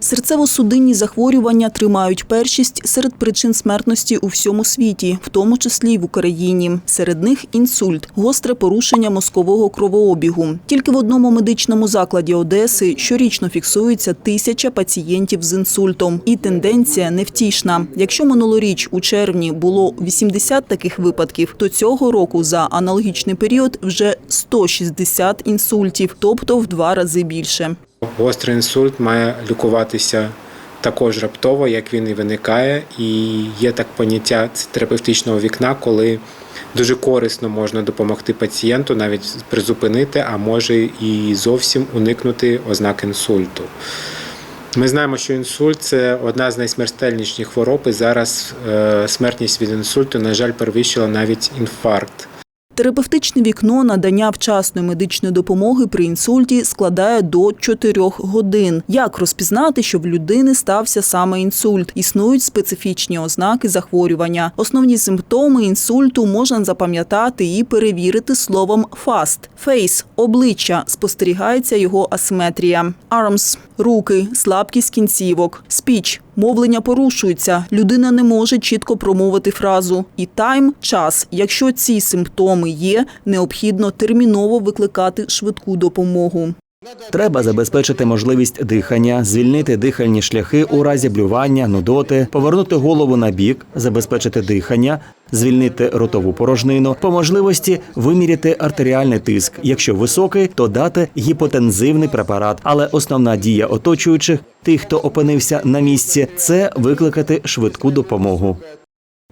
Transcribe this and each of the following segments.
Серцево-судинні захворювання тримають першість серед причин смертності у всьому світі, в тому числі й в Україні. Серед них інсульт, гостре порушення мозкового кровообігу. Тільки в одному медичному закладі Одеси щорічно фіксується тисяча пацієнтів з інсультом. І тенденція невтішна. Якщо минулоріч у червні було 80 таких випадків, то цього року за аналогічний період вже 160 інсультів, тобто в два рази більше. Гострий інсульт має лікуватися також раптово, як він і виникає, і є так поняття терапевтичного вікна, коли дуже корисно можна допомогти пацієнту, навіть призупинити, а може і зовсім уникнути ознак інсульту. Ми знаємо, що інсульт це одна з найсмертельніших хвороб, і зараз е, смертність від інсульту, на жаль, перевищила навіть інфаркт. Терапевтичне вікно надання вчасної медичної допомоги при інсульті складає до 4 годин. Як розпізнати, що в людини стався саме інсульт? Існують специфічні ознаки захворювання. Основні симптоми інсульту можна запам'ятати і перевірити словом «fast». Фейс – обличчя, спостерігається його асиметрія. Arms – руки, слабкість кінцівок. Speech – Мовлення порушується, людина не може чітко промовити фразу. І тайм – час. Якщо ці симптоми є, необхідно терміново викликати швидку допомогу. Треба забезпечити можливість дихання, звільнити дихальні шляхи у разі блювання, нудоти, повернути голову на бік, забезпечити дихання, звільнити ротову порожнину, по можливості виміряти артеріальний тиск. Якщо високий, то дати гіпотензивний препарат. Але основна дія оточуючих, тих, хто опинився на місці, це викликати швидку допомогу.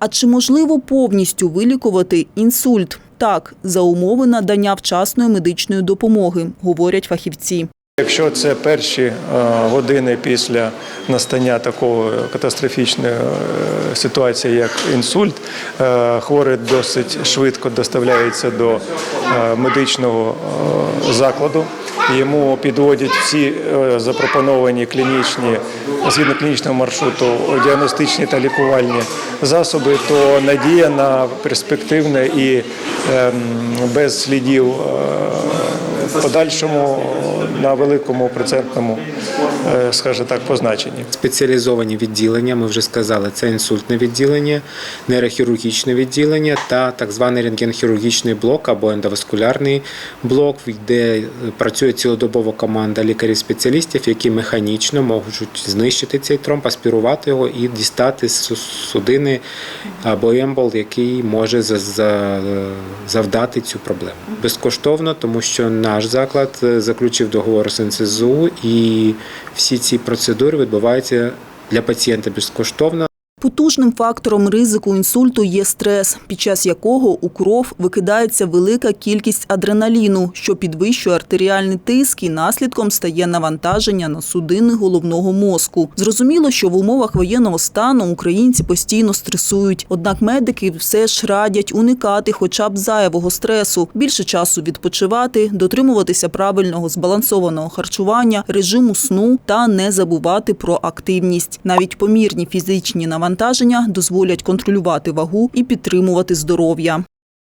А чи можливо повністю вилікувати інсульт? Так, за умови надання вчасної медичної допомоги, говорять фахівці. Якщо це перші е, години після настання такого катастрофічної е, ситуації, як інсульт, е, хворий досить швидко доставляється до медичного закладу. Йому підводять всі е, запропоновані клінічні, згідно клінічного маршруту, діагностичні та лікувальні засоби, то надія на перспективне і ем, без слідів е, в подальшому на великому процентному, е, скажімо так, позначенні. Спеціалізовані відділення, ми вже сказали, це інсультне відділення, нейрохірургічне відділення та так званий рентгенхірургічний блок або ендоваскулярний блок, де працює цілодобова команда лікарів-спеціалістів, які механічно можуть знищити цей тромб, аспірувати його і дістати з судини або ембол, який може за- за- завдати цю проблему. Безкоштовно, тому що наш заклад е, заключив договор з НСЗУ і всі ці процедури відбуваються для пацієнта безкоштовно. Потужним фактором ризику інсульту є стрес, під час якого у кров викидається велика кількість адреналіну, що підвищує артеріальний тиск і наслідком стає навантаження на судини головного мозку. Зрозуміло, що в умовах воєнного стану українці постійно стресують. Однак медики все ж радять уникати хоча б зайвого стресу, більше часу відпочивати, дотримуватися правильного збалансованого харчування, режиму сну та не забувати про активність. Навіть помірні фізичні навантаження дозволять контролювати вагу і підтримувати здоров'я.